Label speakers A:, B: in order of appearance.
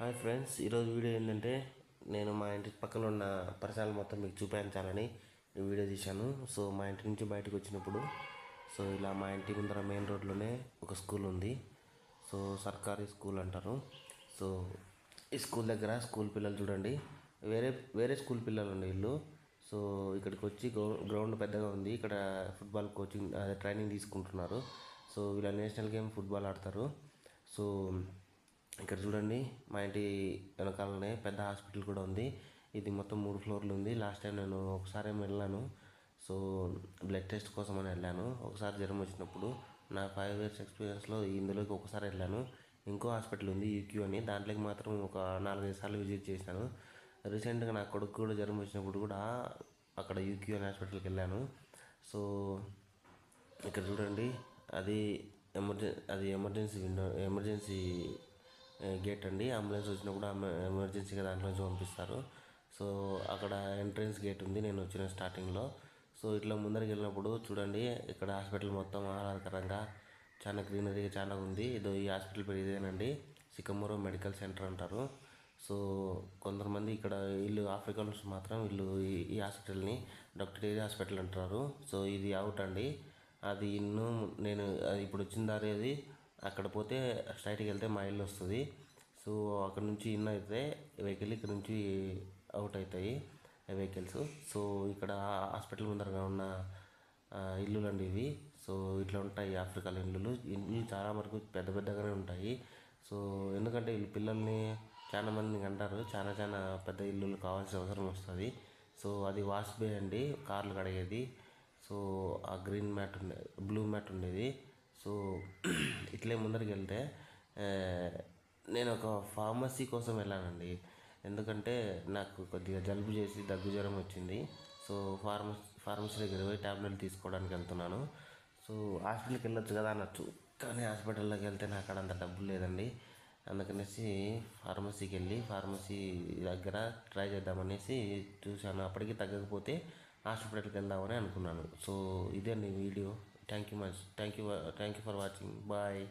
A: Hi friends ఈరోజు video ఏంటంటే నేను మా ఇంటి పక్కన ఉన్న పరిసరాలు మొత్తం మీకు చూపించాలని వీడియో తీశాను. సో మా ఇంటి నుంచి బయటకు వచ్చినప్పుడు సో ఇలా మా ఇంటి ముందర మెయిన్ రోడ్లోనే ఒక స్కూల్ ఉంది. సో సర్కారీ స్కూల్ అంటారు. సో ఈ స్కూల్ దగ్గర స్కూల్ పిల్లలు చూడండి. వేరే వేరే స్కూల్ పిల్లలు ఉండే వీళ్ళు. సో ఇక్కడికి వచ్చి గ్రౌండ్ పెద్దగా ఉంది. ఇక్కడ ఫుట్బాల్ కోచింగ్ అదే ట్రైనింగ్ తీసుకుంటున్నారు. సో వీళ్ళ నేషనల్ గేమ్ ఫుట్బాల్ ఆడతారు. సో ఇక్కడ చూడండి మా ఇంటి వెనకాలనే పెద్ద హాస్పిటల్ కూడా ఉంది. ఇది మొత్తం మూడు ఫ్లోర్లు ఉంది. లాస్ట్ టైం నేను ఒకసారి వెళ్ళాను. సో బ్లడ్ టెస్ట్ కోసం అని వెళ్ళాను. ఒకసారి జ్వరం వచ్చినప్పుడు నా ఫైవ్ ఇయర్స్ ఎక్స్పీరియన్స్లో ఇందులోకి ఒకసారి వెళ్ళాను. ఇంకో హాస్పిటల్ ఉంది యూక్యూ అని. దాంట్లోకి మాత్రం ఒక నాలుగైదు సార్లు విజిట్ చేశాను. రీసెంట్గా నా కొడుకు కూడా జ్వరం వచ్చినప్పుడు కూడా అక్కడ యూక్యూ అనే హాస్పిటల్కి వెళ్ళాను. సో ఇక్కడ చూడండి అది ఎమర్జెన్ అది ఎమర్జెన్సీ విండో ఎమర్జెన్సీ గేట్ అండి. అంబులెన్స్ వచ్చినప్పుడు అమ- ఎమర్జెన్సీగా దాంట్లోంచి పంపిస్తారు. సో అక్కడ ఎంట్రన్స్ గేట్ ఉంది. నేను వచ్చిన స్టార్టింగ్లో సో ఇట్లా ముందరికి వెళ్ళినప్పుడు చూడండి ఇక్కడ హాస్పిటల్ మొత్తం ఆహ్లాదకరంగా చాలా గ్రీనరీ చాలా ఉంది. ఇదో ఈ హాస్పిటల్ పేరు ఇదేనండి. సికమూరు మెడికల్ సెంటర్ అంటారు. సో కొంతమంది ఇక్కడ వీళ్ళు ఆఫ్రికన్స్ మాత్రం వీళ్ళు ఈ- హాస్పిటల్ని డాక్టర్ ఏరియా హాస్పిటల్ అంటారు. సో ఇది అవుట్ అండి. అది ఇన్ను నేను అది ఇప్పుడు వచ్చిన దారి అది అక్కడ పోతే స్ట్రైట్కి వెళ్తే మా ఇల్లు వస్తుంది. సో అక్కడ నుంచి ఇన్ అయితే వెహికల్ ఇక్కడ నుంచి అవుట్ అవుతాయి వెహికల్స్. సో ఇక్కడ హాస్పిటల్ ముందరగా ఉన్న ఇల్లులు అండి ఇవి. సో ఇట్లా ఉంటాయి ఆఫ్రికాలో ఇల్లులు. ఇల్లు చాలా వరకు పెద్ద పెద్దగానే ఉంటాయి. సో ఎందుకంటే వీళ్ళు పిల్లల్ని చాలా మంది అంటారు చాలా చాలా పెద్ద ఇల్లులు కావాల్సిన అవసరం వస్తుంది. సో అది వాష్ బే అండి కార్లు కడిగేది. సో ఆ గ్రీన్ మ్యాట్ ఉండే బ్లూ మ్యాట్ ఉండేది. సో ఇట్లే ముందరికి వెళ్తే నేను ఒక ఫార్మసీ కోసం వెళ్ళానండి. ఎందుకంటే నాకు కొద్దిగా జలుబు చేసి దగ్గు జ్వరం వచ్చింది. సో ఫార్మసీ ఫార్మసీ దగ్గర పోయి ట్యాబ్లెట్ తీసుకోవడానికి వెళ్తున్నాను. సో హాస్పిటల్కి వెళ్ళొచ్చు కదా అనొచ్చు. కానీ హాస్పిటల్లోకి వెళ్తే నాకు అక్కడ అంత డబ్బులు లేదండి. అందుకనేసి ఫార్మసీకి వెళ్ళి ఫార్మసీ దగ్గర ట్రై చేద్దామనేసి చూశాను. అప్పటికి తగ్గకపోతే హాస్పిటల్కి వెళ్దామని అనుకున్నాను. సో ఇదే అండి video. thank you much. Thank you uh, thank you for watching. Bye.